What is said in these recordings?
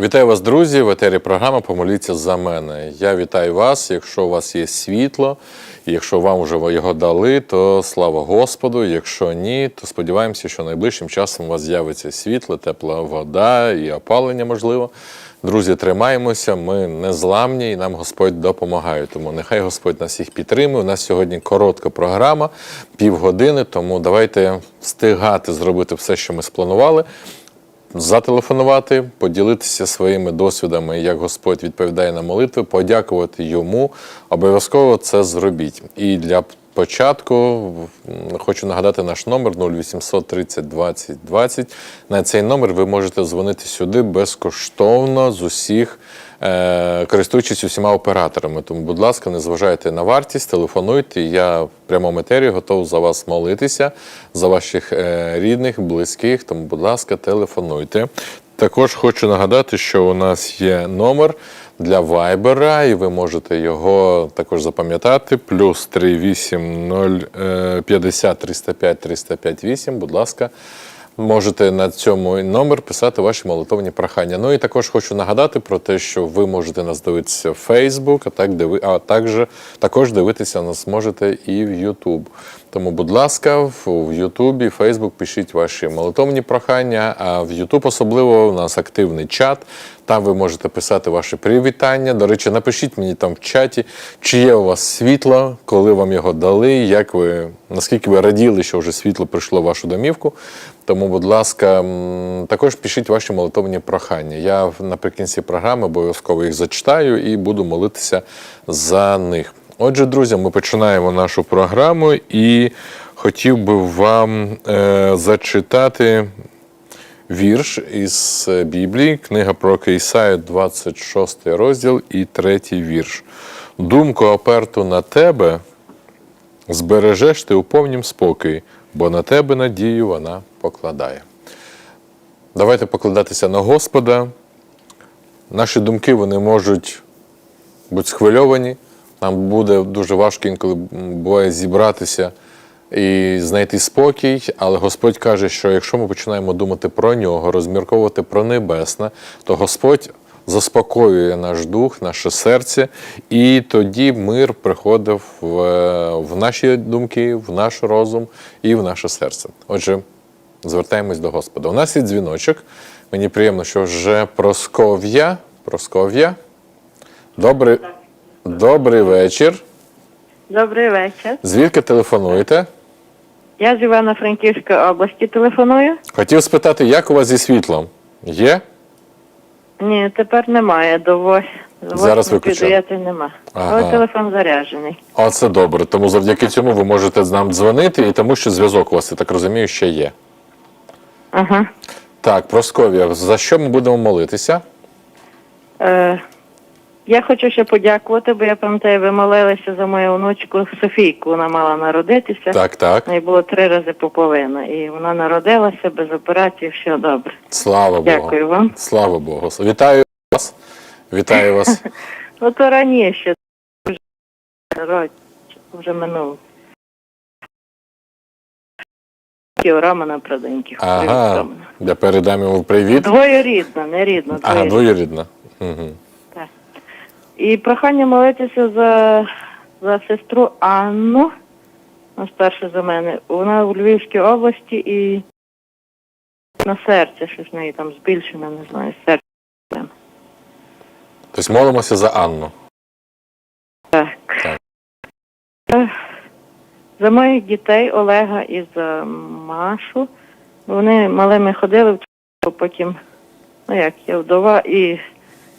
Вітаю вас, друзі! В етері програма Помоліться за мене. Я вітаю вас. Якщо у вас є світло, і якщо вам вже його дали, то слава Господу. Якщо ні, то сподіваємося, що найближчим часом у вас з'явиться світло, тепла вода і опалення можливо. Друзі, тримаємося, ми незламні і нам Господь допомагає. Тому нехай Господь нас всіх підтримує. У нас сьогодні коротка програма, півгодини, тому давайте встигати зробити все, що ми спланували зателефонувати, поділитися своїми досвідами, як Господь відповідає на молитви, подякувати йому. Обов'язково це зробіть. І для початку хочу нагадати наш номер 0800 30 20 20. На цей номер ви можете дзвонити сюди безкоштовно з усіх. е, Користуючись усіма операторами, тому, будь ласка, не зважайте на вартість, телефонуйте. Я в прямому етері готов за вас молитися, за ваших е, рідних, близьких. Тому, будь ласка, телефонуйте. Також хочу нагадати, що у нас є номер для Вайбера, і ви можете його також запам'ятати. Плюс 380 50 305 305 8. Будь ласка. Можете на цьому номер писати ваші молитовні прохання. Ну і також хочу нагадати про те, що ви можете нас дивитися в Facebook, а так диви, а також, також дивитися нас можете і в YouTube. Тому, будь ласка, в YouTube, Facebook пишіть ваші молитовні прохання. А в YouTube особливо у нас активний чат. Там ви можете писати ваші привітання. До речі, напишіть мені там в чаті, чи є у вас світло, коли вам його дали, як ви наскільки ви раділи, що вже світло прийшло в вашу домівку. Тому, будь ласка, також пишіть ваші молитовні прохання. Я наприкінці програми обов'язково їх зачитаю і буду молитися за них. Отже, друзі, ми починаємо нашу програму і хотів би вам е, зачитати вірш із е, Біблії, книга про Ісаю, 26 розділ і 3 вірш. Думку оперту на тебе збережеш ти у повнім спокої, бо на тебе надію вона покладає. Давайте покладатися на Господа. Наші думки вони можуть бути схвильовані. Нам буде дуже важко інколи буває зібратися і знайти спокій, але Господь каже, що якщо ми починаємо думати про нього, розмірковувати про небесне, то Господь заспокоює наш дух, наше серце, і тоді мир приходив в, в наші думки, в наш розум і в наше серце. Отже, звертаємось до Господа. У нас є дзвіночок. Мені приємно, що вже Просков'я. Просков'я. Добрий, добрий вечір. Добрий вечір. Звідки телефонуєте? Я з Івано-Франківської області телефоную. Хотів спитати, як у вас зі світлом? Є? Ні, тепер немає. До вось... Зараз виключили. нема. Ага. Але телефон заряджений. О, це добре. Тому завдяки цьому ви можете нам дзвонити, і тому що зв'язок у вас, я так розумію, ще є. Ага. Так, Просков'я, за що ми будемо молитися? Е, я хочу ще подякувати, бо я пам'ятаю, ви молилися за мою онучку Софійку. Вона мала народитися. Так, так. Неї було три рази поповина. І вона народилася без операції, все добре. Слава Богу. Дякую вам. Слава Богу. Вітаю вас. Вітаю вас. Ну то раніше вже вже минуло. Романа. Ага. Я передам йому привіт. Двоюрідна, не рідна. Ага, двоюрідна. двоюрідна. Угу. І прохання молитися за, за сестру Анну, вона старша за мене. Вона у Львівській області і на серце щось в неї там збільшено, не знаю, серце. Тобто молимося за Анну. Так. Так. За моїх дітей Олега і за Машу. Вони малими ходили, в потім, ну як, я вдова, і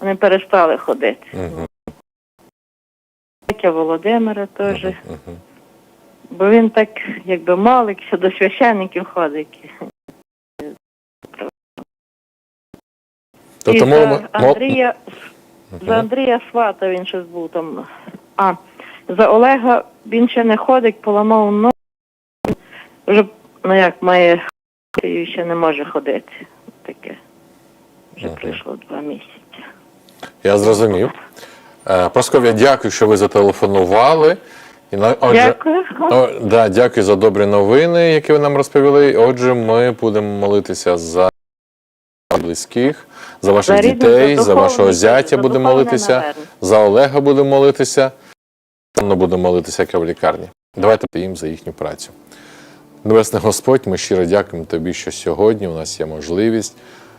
вони перестали ходити. Угу. Тетя Володимира теж. Угу. Бо він так, якби молився, до священників ходить. І молимо. за Андрія, за Андрія Свата він щось був там. А, за Олега він ще не ходить, поламав ногу. Вже, ну як, має і ще не може ходити. Таке. Вже Мгм. пройшло два місяці. Я зрозумів. Е, Просков'я, дякую, що ви зателефонували. І на- Отже, Дякую. О, да, дякую за добрі новини, які ви нам розповіли. Отже, ми будемо молитися за близьких, За ваших За дітей, за за вашого зятя будемо молитися, навернення. за Олега будемо молитися. Анна буде молитися, яка в лікарні. Давайте їм за їхню працю. Небесний Господь, ми щиро дякуємо Тобі, що сьогодні у нас є можливість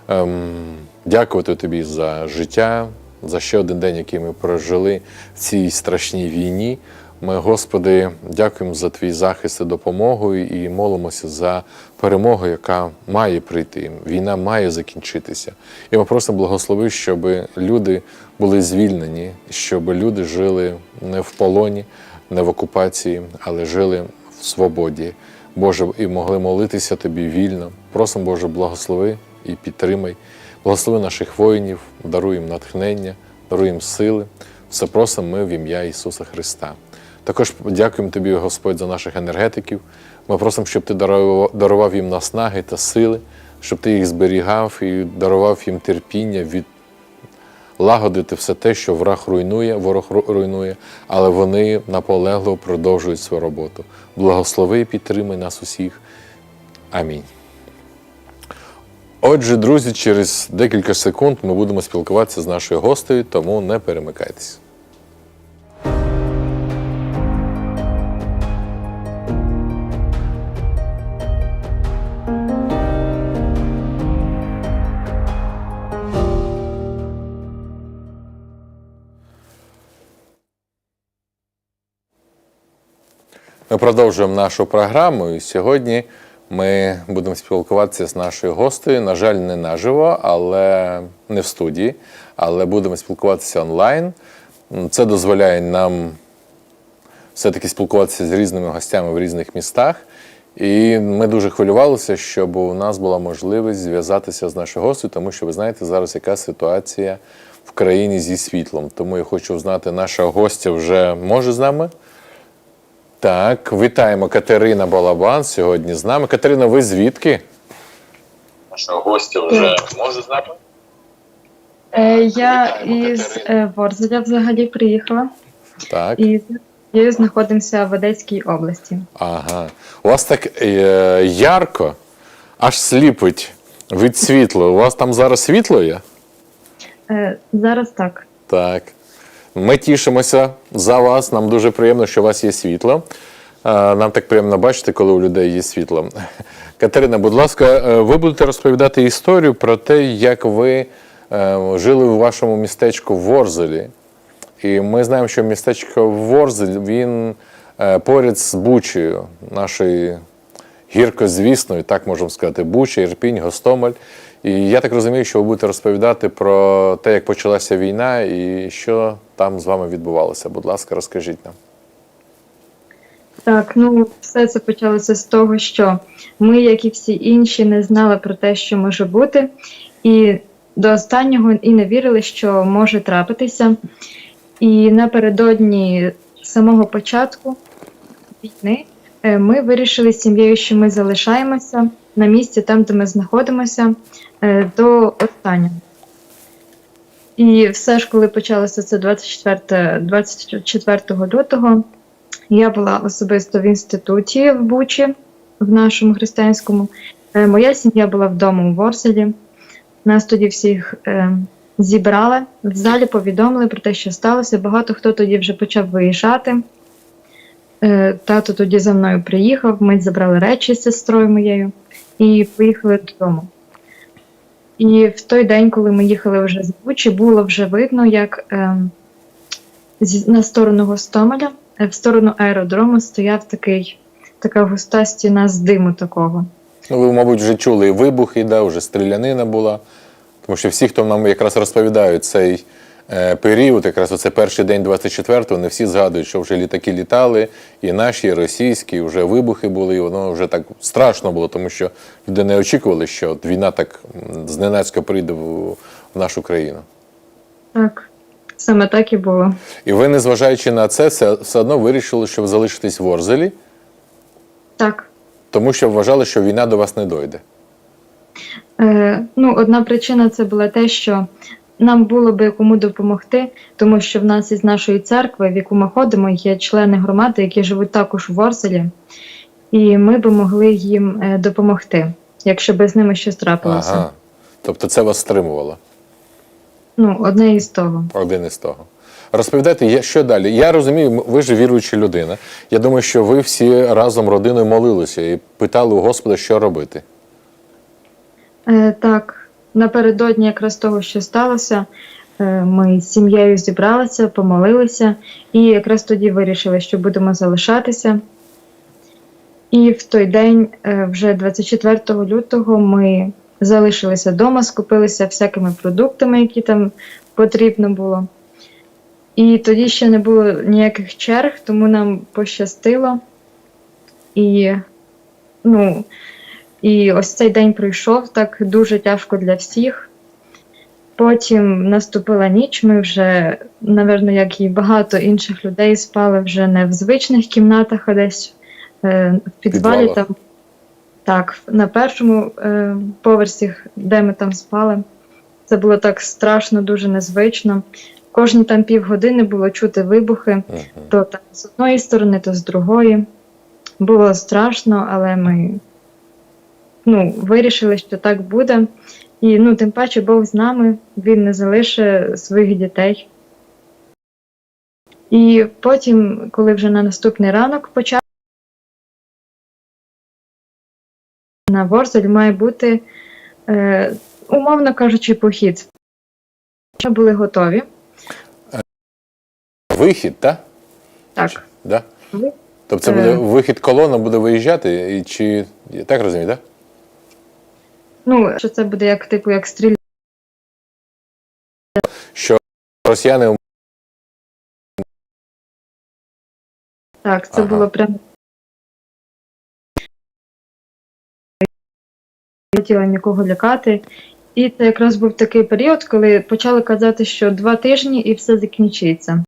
ем, дякувати Тобі за життя, за ще один день, який ми прожили в цій страшній війні. Ми, Господи, дякуємо за Твій захист і допомогу і молимося за перемогу, яка має прийти. Війна має закінчитися. І ми просимо благослови, щоб люди були звільнені, щоб люди жили не в полоні, не в окупації, але жили в свободі. Боже, і могли молитися Тобі вільно. Просимо, Боже, благослови і підтримай. Благослови наших воїнів, даруй їм натхнення, даруй їм сили. Все просимо ми в ім'я Ісуса Христа. Також дякуємо Тобі, Господь, за наших енергетиків. Ми просимо, щоб Ти дарував, їм наснаги та сили, щоб Ти їх зберігав і дарував їм терпіння від лагодити все те, що враг руйнує, ворог руйнує, але вони наполегливо продовжують свою роботу. Благослови і підтримай нас усіх. Амінь. Отже, друзі, через декілька секунд ми будемо спілкуватися з нашою гостею, тому не перемикайтесь. Ми продовжуємо нашу програму, і сьогодні ми будемо спілкуватися з нашою гостею. На жаль, не наживо, але не в студії, але будемо спілкуватися онлайн. Це дозволяє нам все-таки спілкуватися з різними гостями в різних містах. І ми дуже хвилювалися, щоб у нас була можливість зв'язатися з нашою гостею, тому що ви знаєте зараз, яка ситуація в країні зі світлом. Тому я хочу знати, наша гостя вже може з нами? Так, вітаємо Катерина Балабан сьогодні з нами. Катерина, ви звідки? Нашого гостя вже може з нами? Е, я Вітаємо, із Катерина. е, Ворзеля взагалі приїхала Так. і я знаходимося в Одеській області. Ага. У вас так е, ярко, аж сліпить від світла. У вас там зараз світло є? Е, зараз так. Так. Ми тішимося за вас. Нам дуже приємно, що у вас є світло. Е, Нам так приємно бачити, коли у людей є світло. Катерина, будь ласка, е, ви будете розповідати історію про те, як ви е, жили в вашому містечку Ворзелі. І ми знаємо, що містечко Ворзель, він поряд з Бучею, нашою гіркозвісною, так можемо сказати, Буча, Ірпінь, Гостомель. І я так розумію, що ви будете розповідати про те, як почалася війна і що там з вами відбувалося. Будь ласка, розкажіть нам. Так, ну все це почалося з того, що ми, як і всі інші, не знали про те, що може бути, і до останнього і не вірили, що може трапитися. І напередодні самого початку війни е, ми вирішили з сім'єю, що ми залишаємося на місці, там, де ми знаходимося, е, до останнього. І все ж, коли почалося це 24, 24 лютого, я була особисто в інституті в Бучі, в нашому християнському. Е, Моя сім'я була вдома у Ворселі. Нас тоді всіх е, зібрали, в залі повідомили про те, що сталося. Багато хто тоді вже почав виїжджати. Е, тато тоді за мною приїхав, ми забрали речі з сестрою моєю і поїхали додому. І в той день, коли ми їхали вже з Бучі, було вже видно, як е, на сторону Гостомеля, е, в сторону аеродрому стояв такий, така густа стіна з диму такого. Ну, ви, мабуть, вже чули і вибухи, да, вже стрілянина була. Тому що всі, хто нам якраз розповідають цей період, якраз оце перший день 24-го, не всі згадують, що вже літаки літали, і наші, і російські, і вже вибухи були, і воно вже так страшно було, тому що люди не очікували, що війна так зненацька прийде в, в нашу країну. Так, саме так і було. І ви, незважаючи на це, все, все одно вирішили, що ви залишитесь в Орзелі, Так. тому що вважали, що війна до вас не дойде. Е, ну, одна причина це була те, що нам було би кому допомогти, тому що в нас із нашої церкви, в яку ми ходимо, є члени громади, які живуть також в Ворселі, і ми би могли їм е, допомогти, якщо би з ними щось трапилося. Ага. Тобто це вас стримувало. Ну, одне із того. Один із того. Розповідайте, що далі? Я розумію, ви ж віруюча людина. Я думаю, що ви всі разом родиною молилися і питали у Господа, що робити. Е, так, напередодні якраз того, що сталося, е, ми з сім'єю зібралися, помолилися, і якраз тоді вирішили, що будемо залишатися. І в той день, е, вже 24 лютого, ми залишилися вдома, скупилися всякими продуктами, які там потрібно було. І тоді ще не було ніяких черг, тому нам пощастило. І, ну, і ось цей день пройшов так дуже тяжко для всіх. Потім наступила ніч. Ми вже, напевно, як і багато інших людей, спали вже не в звичних кімнатах, а десь е, в підвалі. Підвалах. Там, так, на першому е, поверсі, де ми там спали. Це було так страшно, дуже незвично. Кожні там півгодини було чути вибухи Мгм. то там з одної сторони, то з другої. Було страшно, але ми ну, вирішили, що так буде. І ну, тим паче Бог з нами, він не залишить своїх дітей. І потім, коли вже на наступний ранок почав на Ворзель має бути, е, умовно кажучи, похід. Ми були готові. Вихід, так? Так. Да? Тобто це Е. буде вихід колона буде виїжджати, і чи я так розумію, так? Ну, що це буде як типу як стріль. Що росіяни Так, це Ага. було прямо. Не хотіла нікого лякати. І це якраз був такий період, коли почали казати, що два тижні і все закінчиться.